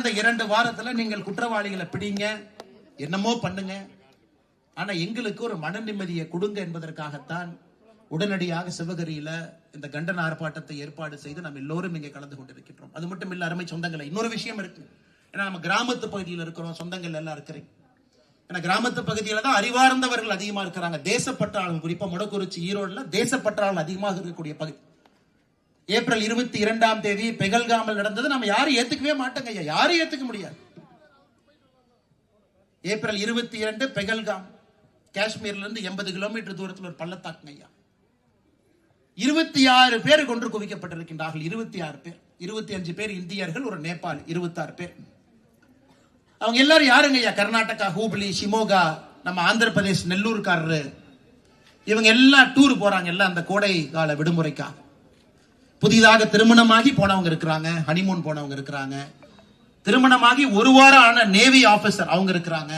இந்த இரண்டு வாரத்துல நீங்கள் குற்றவாளிகளை பிடிங்க என்னமோ பண்ணுங்க. ஆனா எங்களுக்கு ஒரு மன நிம்மதியை கொடுங்க என்பதற்காகத்தான் உடனடியாக சிவகரியில இந்த கண்டன ஆர்ப்பாட்டத்தை ஏற்பாடு செய்து நம்ம எல்லோரும் இங்கே கலந்து கொண்டிருக்கின்றோம். அது மட்டும் இல்ல அருமை சொந்தங்களை இன்னொரு விஷயம் இருக்கு. ஏன்னா நம்ம கிராமத்து பகுதியில் இருக்கிறோம் சொந்தங்கள் எல்லாம் இருக்கிறேன். ஏன்னா கிராமத்து பகுதியில தான் அறிவார்ந்தவர்கள் அதிகமா இருக்கிறாங்க. தேசப்பற்றாளர்கள் குறிப்பா முடக்குறிச்சி ஈரோடுல தேசப்பற்றாளர்கள் அதிகமாக இருக்கக்கூடிய பகுதி. ஏப்ரல் இருபத்தி இரண்டாம் தேதி பெகல்காமல் நடந்தது. நம்ம யாரும் ஏத்துக்கவே மாட்டோங்க ஐயா. யாரும் ஏத்துக்க முடியாது. ஏப்ரல் இருபத்தி இரண்டு பெகல்காம். காஷ்மீர்ல இருந்து எண்பது கிலோமீட்டர் தூரத்தில் ஒரு பள்ளத்தாக்குங்க ஐயா. இருபத்தி ஆறு பேர் கொன்று குவிக்கப்பட்டிருக்கின்றார்கள். இருபத்தி ஆறு பேர். இருபத்தி அஞ்சு பேர் இந்தியர்கள் ஒரு நேபாள் இருபத்தாறு பேர். அவங்க எல்லாரும் யாருங்க ஐயா? கர்நாடகா ஹூப்ளி ஷிமோகா நம்ம ஆந்திர பிரதேஷ் நெல்லூர்காரரு. இவங்க எல்லாம் டூர் போறாங்க எல்லாம் அந்த கோடை கால விடுமுறைக்காக. புதிதாக திருமணமாகி போனவங்க இருக்கிறாங்க ஹனிமூன் போனவங்க இருக்கிறாங்க. திருமணமாகி ஒரு வாரம் ஆன நேவி ஆபீசர் அவங்க இருக்கிறாங்க.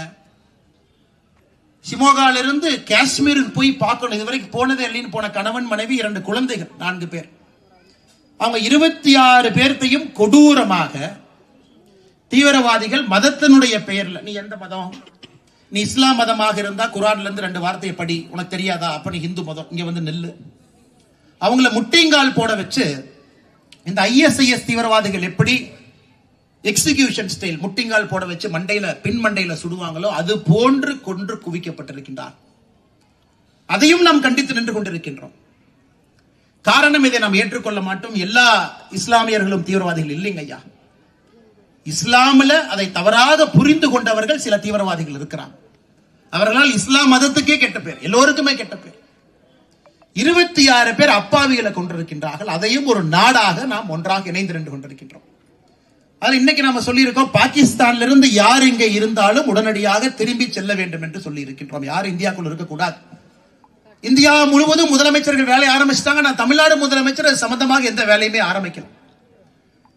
ஷிமோகால இருந்து காஷ்மீருக்கு போய் பார்க்கணும். இதுவரைக்கும் போனதே இல்லைன்னு போன கணவன் மனைவி இரண்டு குழந்தைகள் நான்கு பேர். அவங்க இருபத்தி ஆறு பேர்த்தையும் கொடூரமாக தீவிரவாதிகள் மதத்தினுடைய பெயர்ல நீ எந்த மதம்? நீ இஸ்லாம் மதமாக இருந்தா குரான்ல இருந்து ரெண்டு வார்த்தையை படி. உனக்கு தெரியாதா? அப்ப நீ ஹிந்து மதம். இங்க வந்து நெல்லு. அவங்கள முட்டிங்கால் போட வச்சு இந்த ஐஎஸ்ஐஎஸ் தீவிரவாதிகள் எப்படி எக்ஸிகியூஷன் ஸ்டைல் முட்டிங்கால் போட வச்சு மண்டையில பின் மண்டையில சுடுவாங்களோ அது போன்று கொன்று குவிக்கப்பட்டிருக்கின்றார் அதையும் நாம் கண்டித்து நின்று கொண்டிருக்கின்றோம். காரணம் இதை நாம் ஏற்றுக்கொள்ள மாட்டோம். எல்லா இஸ்லாமியர்களும் தீவிரவாதிகள் இல்லைங்க ஐயா. இஸ்லாமில் அதை தவறாக புரிந்து கொண்டவர்கள் சில தீவிரவாதிகள் இருக்கிறாங்க. அவர்களால் இஸ்லாம் மதத்துக்கே கெட்ட பேர் எல்லோருக்குமே கெட்ட பேர். இருபத்தி ஆறு பேர் அப்பாவிகளை கொண்டிருக்கின்றார்கள். அதையும் ஒரு நாடாக நாம் ஒன்றாக இணைந்து நின்று கொண்டிருக்கின்றோம். அது இன்னைக்கு நாம சொல்லியிருக்கோம் பாகிஸ்தான்ல இருந்து யார் இங்கே இருந்தாலும் உடனடியாக திரும்பி செல்ல வேண்டும் என்று சொல்லி இருக்கின்றோம் யார் இந்தியாக்குள் இருக்கக்கூடாது. இந்தியா முழுவதும் முதலமைச்சர்கள் வேலையை ஆரம்பிச்சிட்டாங்க. நான் தமிழ்நாடு முதலமைச்சர் சம்பந்தமாக எந்த வேலையுமே ஆரம்பிக்கல.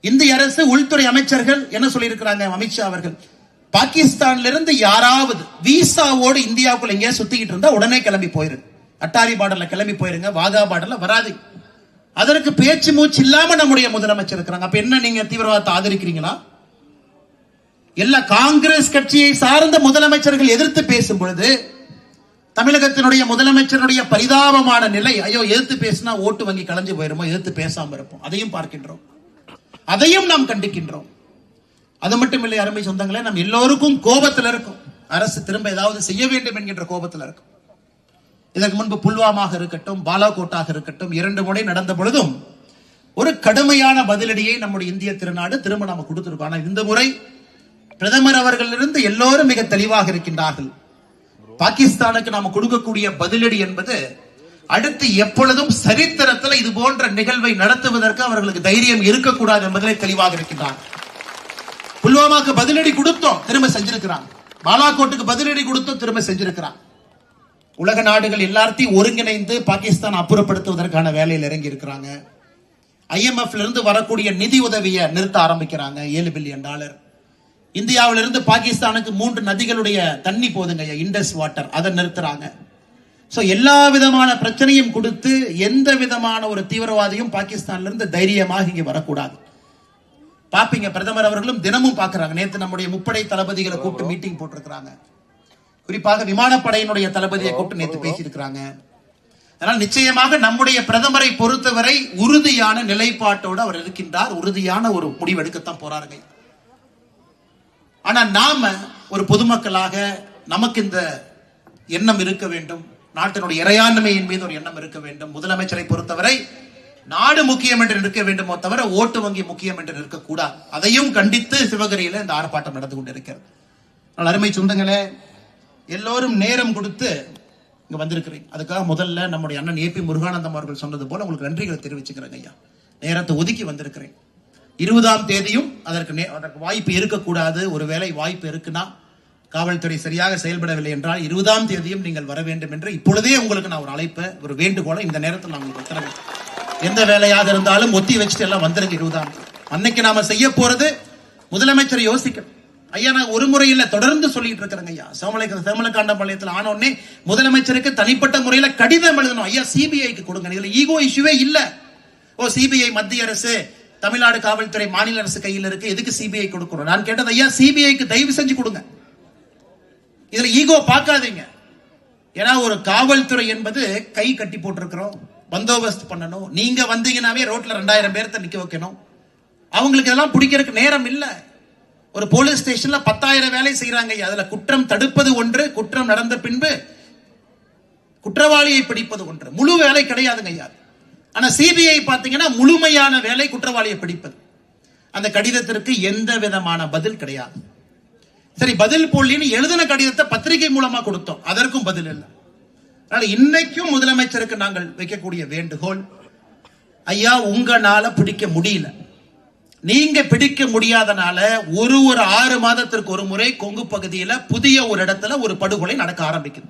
இந்திய அரசு உள்துறை அமைச்சர்கள் என்ன சொல்லியிருக்கிறாங்க அமித்ஷா அவர்கள்? பாகிஸ்தான்ல இருந்து யாராவது விசாவோடு இந்தியாவுக்குள்ள எங்கேயா சுத்திக்கிட்டு இருந்தா உடனே கிளம்பி போயிருது அட்டாரி பார்டர்ல கிளம்பி போயிருங்க வாகா பார்டர்ல வராது. அதற்கு பேச்சு மூச்சு இல்லாம நம்முடைய முதலமைச்சர் இருக்கிறாங்க. அப்ப என்ன நீங்க தீவிரவாதத்தை ஆதரிக்கிறீங்களா? எல்லா காங்கிரஸ் கட்சியை சார்ந்த முதலமைச்சர்கள் எதிர்த்து பேசும் பொழுது தமிழகத்தினுடைய முதலமைச்சருடைய பரிதாபமான நிலை ஐயோ எதிர்த்து பேசினா ஓட்டு வங்கி கலைஞ்சு போயிருமோ எதிர்த்து பேசாம இருப்போம். அதையும் பார்க்கின்றோம். அதையும் நாம் கண்டிக்கின்றோம். அது மட்டும் இல்லை அருமை சொந்தங்களே நாம் எல்லோருக்கும் கோபத்தில் இருக்கும். அரசு திரும்ப ஏதாவது செய்ய வேண்டும் என்கின்ற கோபத்தில் இருக்கும். இதற்கு முன்பு புல்வாமாக இருக்கட்டும் பாலாகோட்டாக இருக்கட்டும் இரண்டு முறை நடந்த பொழுதும் ஒரு கடுமையான பதிலடியை நம்முடைய இந்திய திருநாடு திரும்ப நாம கொடுத்திருக்கோம். ஆனால் இந்த முறை பிரதமர் அவர்களிலிருந்து எல்லோரும் மிக தெளிவாக இருக்கின்றார்கள். பாகிஸ்தானுக்கு நாம கொடுக்கக்கூடிய பதிலடி என்பது அடுத்து எப்பொழுதும் சரித்திரத்தில் இது போன்ற நிகழ்வை நடத்துவதற்கு அவர்களுக்கு தைரியம் இருக்கக்கூடாது என்பதிலே தெளிவாக இருக்கின்றார். புல்வாமாக்கு பதிலடி கொடுத்தோம் திரும்ப செஞ்சிருக்கிறான் பாலாகோட்டுக்கு பதிலடி கொடுத்தோம் திரும்ப செஞ்சிருக்கிறான் உலக நாடுகள் எல்லாத்தையும் ஒருங்கிணைந்து பாகிஸ்தான் அப்புறப்படுத்துவதற்கான வேலையில் இறங்கி இருக்கிறாங்க ஐஎம்எஃப்ல இருந்து வரக்கூடிய நிதி உதவியை நிறுத்த ஆரம்பிக்கிறாங்க. ஏழு பில்லியன் டாலர். இந்தியாவிலிருந்து பாகிஸ்தானுக்கு மூன்று நதிகளுடைய தண்ணி போதுங்க இண்டஸ் வாட்டர் அதை நிறுத்துறாங்க. சோ எல்லா விதமான பிரச்சனையும் கொடுத்து எந்த விதமான ஒரு தீவிரவாதியும் பாகிஸ்தான்ல இருந்து தைரியமாக இங்க வரக்கூடாது. பாப்பீங்க பிரதமர் அவர்களும் தினமும் பாக்குறாங்க. நேத்து நம்முடைய முப்படை தளபதிகளை கூப்பிட்டு மீட்டிங் போட்டிருக்கிறாங்க. குறிப்பாக விமானப்படையினுடைய தளபதியை கூப்பிட்டு நேத்து பேசியிருக்கிறாங்க. அதனால் நிச்சயமாக நம்முடைய பிரதமரை பொறுத்தவரை உறுதியான நிலைப்பாட்டோடு அவர் இருக்கின்றார். உறுதியான ஒரு முடிவெடுக்கத்தான் போறாருங்க ஆனா நாம ஒரு பொதுமக்களாக நமக்கு இந்த எண்ணம் இருக்க வேண்டும். நாட்டினுடைய இறையாண்மையின் மீது ஒரு எண்ணம் இருக்க வேண்டும். முதலமைச்சரை பொறுத்தவரை நாடு முக்கியம் என்று இருக்க வேண்டுமோ தவிர ஓட்டு வங்கி முக்கியம் என்று இருக்கக்கூடாது அதையும் கண்டித்து சிவகரியில இந்த ஆர்ப்பாட்டம் நடந்து கொண்டிருக்கிறது. அருமை சொந்தங்களே எல்லோரும் நேரம் கொடுத்து இங்கே வந்திருக்கிறீங்க அதுக்காக முதல்ல நம்முடைய அண்ணன் ஏபி முருகானந்தம் அவர்கள் சொன்னது போல உங்களுக்கு நன்றிகளை தெரிவிச்சுக்கிறேங்க ஐயா. நேரத்தை ஒதுக்கி வந்திருக்கிறேன். இருபதாம் தேதியும் அதற்கு நே- அதற்கு வாய்ப்பு இருக்கக்கூடாது. ஒருவேளை வாய்ப்பு இருக்குன்னா காவல்துறை சரியாக செயல்படவில்லை என்றால் இருபதாம் தேதியும் நீங்கள் வர வேண்டும் என்று இப்பொழுதே உங்களுக்கு நான் ஒரு அழைப்பை ஒரு வேண்டுகோளை இந்த நேரத்தில் நான் உங்களுக்கு உத்தரவு. எந்த வேலையாக இருந்தாலும் ஒத்தி வச்சுட்டு எல்லாம் வந்துருங்க இருபதாம் அன்னைக்கு நாம செய்ய போறது முதலமைச்சர் யோசிக்கணும். ஐயா நான் ஒரு முறையில் தொடர்ந்து சொல்லிட்டு இருக்கிறேங்க ஐயா. சோமலை சேமலக்காண்ட பாளையத்தில் ஆனோடனே முதலமைச்சருக்கு தனிப்பட்ட முறையில் கடிதம் எழுதணும். ஐயா சிபிஐக்கு கொடுங்க. இதுல ஈகோ இஷ்யூவே இல்ல. ஓ சிபிஐ மத்திய அரசு தமிழ்நாடு காவல்துறை மாநில அரசு கையில் இருக்கு. எதுக்கு சிபிஐ கொடுக்கணும்? நான் கேட்டது ஐயா சிபிஐக்கு தயவு செஞ்சு கொடுங்க. இதுல ஈகோ பார்க்காதீங்க. ஏன்னா ஒரு காவல்துறை என்பது கை கட்டி போட்டிருக்கிறோம். பந்தோபஸ்து பண்ணணும். நீங்க வந்தீங்கன்னாவே ரோட்ல ரெண்டாயிரம் பேர்த்த நிக்க வைக்கணும். அவங்களுக்கு இதெல்லாம் பிடிக்கிறதுக்கு நேரம் இல்லை. ஒரு போலீஸ் ஸ்டேஷன்ல பத்தாயிரம் வேலை செய்யறாங்க ஐயா. அதுல குற்றம் தடுப்பது ஒன்று குற்றம் நடந்த பின்பு குற்றவாளியை பிடிப்பது ஒன்று. முழு வேலை கிடையாதுங்க ஐயா. ஆனா சிபிஐ பாத்தீங்கன்னா முழுமையான வேலை குற்றவாளியை பிடிப்பது. அந்த கடிதத்திற்கு எந்த விதமான பதில் கிடையாது. சரி பதில் போலின்னு எழுதின கடிதத்தை பத்திரிகை மூலமா கொடுத்தோம். அதற்கும் பதில் இல்லை. அதனால இன்னைக்கும் முதலமைச்சருக்கு நாங்கள் வைக்கக்கூடிய வேண்டுகோள் ஐயா உங்களால பிடிக்க முடியல. நீங்க பிடிக்க முடியாதனால ஒரு ஒரு ஆறு மாதத்திற்கு ஒரு முறை கொங்கு பகுதியில புதிய ஒரு இடத்துல ஒரு படுகொலை நடக்க ஆரம்பிக்குது.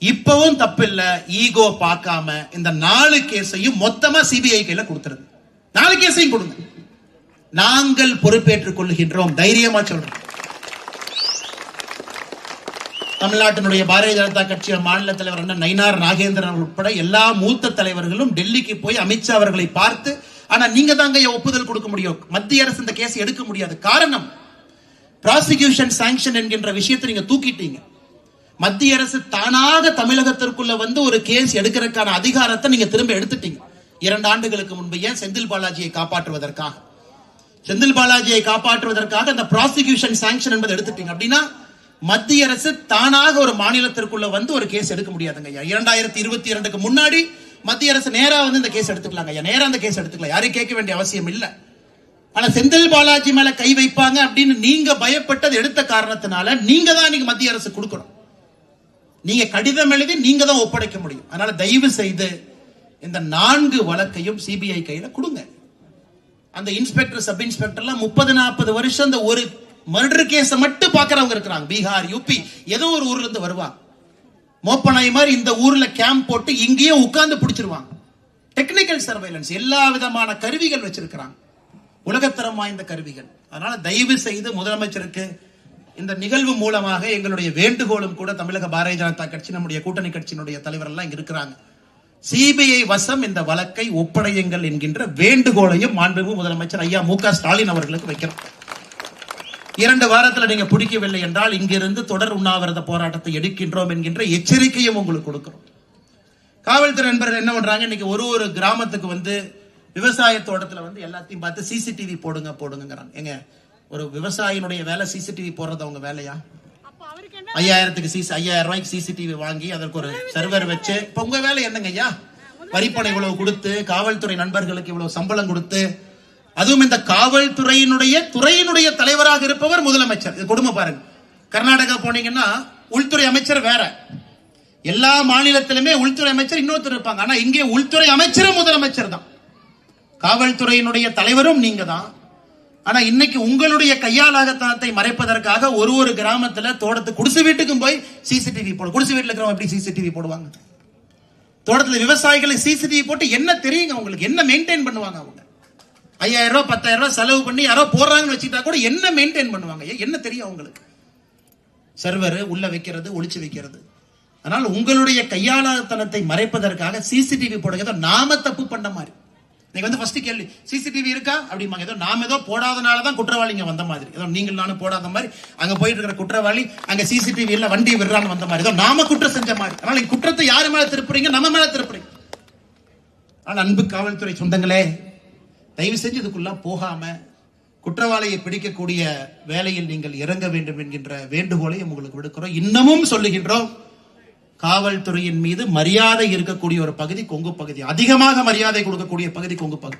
இப்பவும் தப்பில்ல. ஈகோ பார்க்காம இந்த நாலு கேஸையும் மொத்தமா சிபிஐ கையில கொடுத்துருது. நாலு கேஸையும் கொடுங்க. நாங்கள் பொறுப்பேற்றுக் கொள்கின்றோம். தைரியமா சொல்றோம். தமிழ்நாட்டினுடைய பாரதிய ஜனதா கட்சி மாநில தலைவர் அண்ணன் நயினார் நாகேந்திரன் உட்பட எல்லா மூத்த தலைவர்களும் டெல்லிக்கு போய் அமித்ஷா அவர்களை பார்த்து ஆனா நீங்க தாங்க ஒப்புதல் கொடுக்க முடியும். மத்திய அரசு இந்த கேஸ் எடுக்க முடியாது. காரணம் ப்ராசிக்யூஷன் சாங்ஷன் என்கின்ற விஷயத்தை நீங்க தூக்கிட்டீங்க. மத்திய அரசு தானாக தமிழகத்திற்குள்ள வந்து ஒரு கேஸ் எடுக்கிறதுக்கான அதிகாரத்தை நீங்க திரும்ப எடுத்துட்டீங்க. இரண்டு ஆண்டுகளுக்கு முன்பு ஏன் செந்தில் பாலாஜியை காப்பாற்றுவதற்காக? செந்தில் பாலாஜியை காப்பாற்றுவதற்காக அந்த ப்ராசிக்யூஷன் சாங்ஷன் என்பதை எடுத்துட்டீங்க. அப்படின்னா மத்திய அரசு தானாக ஒரு மாநிலத்திற்குள்ள வந்து ஒரு கேஸ் எடுக்க முடியாதுங்க ஐயா. இரண்டாயிரத்தி இருபத்தி இரண்டுக்கு முன்னாடி மத்திய அரசு நேரா வந்து இந்த கேஸ் எடுத்துக்கலாங்க ஐயா. நேரா அந்த கேஸ் எடுத்துக்கலாம். யாரையும் கேட்க வேண்டிய அவசியம் இல்ல. ஆனா செந்தில் பாலாஜி மேல கை வைப்பாங்க அப்படின்னு நீங்க பயப்பட்டது எடுத்த காரணத்தினால நீங்க தான் இன்னைக்கு மத்திய அரசு கொடுக்கணும். நீங்க கடிதம் எழுதி நீங்க தான் ஒப்படைக்க முடியும். அதனால தயவு செய்து இந்த நான்கு வழக்கையும் சிபிஐ கையில கொடுங்க. அந்த இன்ஸ்பெக்டர் சப் இன்ஸ்பெக்டர்லாம் முப்பது நாற்பது வருஷம் அந்த ஒரு மர்டர் கேஸை மட்டும் பாக்குறவங்க இருக்கிறாங்க. பீகார் யூபி ஏதோ ஒரு ஊர்ல இருந்து வருவாங்க. மோப்பனாய் மாதிரி இந்த ஊர்ல கேம்ப் போட்டு இங்கேயே உட்கார்ந்து பிடிச்சிருவாங்க. டெக்னிக்கல் சர்வைலன்ஸ் எல்லா விதமான கருவிகள் வச்சிருக்கிறாங்க. உலகத்தரம் வாய்ந்த கருவிகள். அதனால தயவு செய்து முதலமைச்சருக்கு இந்த நிகழ்வு மூலமாக எங்களுடைய வேண்டுகோளும் கூட தமிழக பாரதிய ஜனதா கட்சி நம்முடைய கூட்டணி கட்சியினுடைய தலைவர் எல்லாம் இங்க இருக்கிறாங்க. சிபிஐ வசம் இந்த வழக்கை ஒப்படையுங்கள் என்கின்ற வேண்டுகோளையும் மாண்புமிகு முதலமைச்சர் ஐயா மு ஸ்டாலின் அவர்களுக்கு வைக்கிறோம். இரண்டு வாரத்துல நீங்க பிடிக்கவில்லை என்றால் இங்கிருந்து தொடர் உண்ணாவிரத போராட்டத்தை எடுக்கின்றோம் என்கின்ற எச்சரிக்கையும் உங்களுக்கு கொடுக்கிறோம். காவல்துறை நண்பர்கள் என்ன பண்றாங்க? இன்னைக்கு ஒரு ஒரு கிராமத்துக்கு வந்து விவசாய தோட்டத்துல வந்து எல்லாத்தையும் பார்த்து சிசிடிவி போடுங்க போடுங்கிறாங்க எங்க ஒரு விவசாயினுடைய வேலை சிசிடிவி போடுறது அவங்க வேலையா? ஐயாயிரத்துக்கு சிசி ஐயாயிரம் ரூபாய்க்கு சிசிடிவி வாங்கி அதற்கு ஒரு சர்வர் வச்சு இப்ப உங்க வேலை என்னங்க ஐயா? வரிப்பணம் இவ்வளவு கொடுத்து காவல்துறை நண்பர்களுக்கு இவ்வளவு சம்பளம் கொடுத்து அதுவும் இந்த காவல்துறையினுடைய துறையினுடைய தலைவராக இருப்பவர் முதலமைச்சர். இது கொடுமை பாருங்க. கர்நாடகா போனீங்கன்னா உள்துறை அமைச்சர் வேற. எல்லா மாநிலத்திலுமே உள்துறை அமைச்சர் இன்னொருத்தர் இருப்பாங்க. ஆனா இங்கே உள்துறை அமைச்சரும் முதலமைச்சர் தான். காவல்துறையினுடைய தலைவரும் நீங்க தான். ஆனா இன்னைக்கு உங்களுடைய கையாலாகத்தனத்தை மறைப்பதற்காக ஒரு ஒரு கிராமத்துல தோட்டத்து குடிசை வீட்டுக்கும் போய் சிசிடிவி போடு. குடிசை வீட்டுல இருக்கிறவங்க எப்படி சிசிடிவி போடுவாங்க? தோட்டத்தில் விவசாயிகளுக்கு சிசிடிவி போட்டு என்ன தெரியுங்க உங்களுக்கு? என்ன மெயின்டைன் பண்ணுவாங்க அவங்க? ஐயாயிரம் ரூபாய் பத்தாயிரம் ரூபாய் செலவு பண்ணி யாரோ போடுறாங்கன்னு வச்சுக்கிட்டா கூட என்ன மெயின்டைன் பண்ணுவாங்க? என்ன தெரியும் அவங்களுக்கு? சர்வர் உள்ள வைக்கிறது ஒளிச்சு வைக்கிறது. அதனால் உங்களுடைய கையாளத்தனத்தை மறைப்பதற்காக சிசிடிவி போடுங்க ஏதோ நாம தப்பு பண்ண மாதிரி. நீங்க வந்து ஃபர்ஸ்ட் கேள்வி சிசிடிவி இருக்கா? அப்படிம்பாங்க. ஏதோ நாம ஏதோ போடாதனால தான் குற்றவாளிங்க வந்த மாதிரி. ஏதோ நீங்கள் நானும் போடாத மாதிரி அங்க போயிட்டு இருக்கிற குற்றவாளி அங்க சிசிடிவி இல்ல வண்டி விடுறான்னு வந்த மாதிரி. ஏதோ நாம குற்றம் செஞ்ச மாதிரி. அதனால குற்றத்தை யாரு மேல திருப்புறீங்க? நம்ம மேல திருப்புறீங்க. ஆனால் அன்பு காவல்துறை சொந்தங்களே தயவு செஞ்சு இதுக்குள்ள போகாம குற்றவாளியை பிடிக்கக்கூடிய வேலையில் நீங்கள் இறங்க வேண்டும் என்கின்ற வேண்டுகோளை உங்களுக்கு விடுக்கிறோம். இன்னமும் சொல்லுகின்றோம் காவல்துறையின் மீது மரியாதை இருக்கக்கூடிய ஒரு பகுதி கொங்கு பகுதி. அதிகமாக மரியாதை கொடுக்கக்கூடிய பகுதி கொங்கு பகுதி.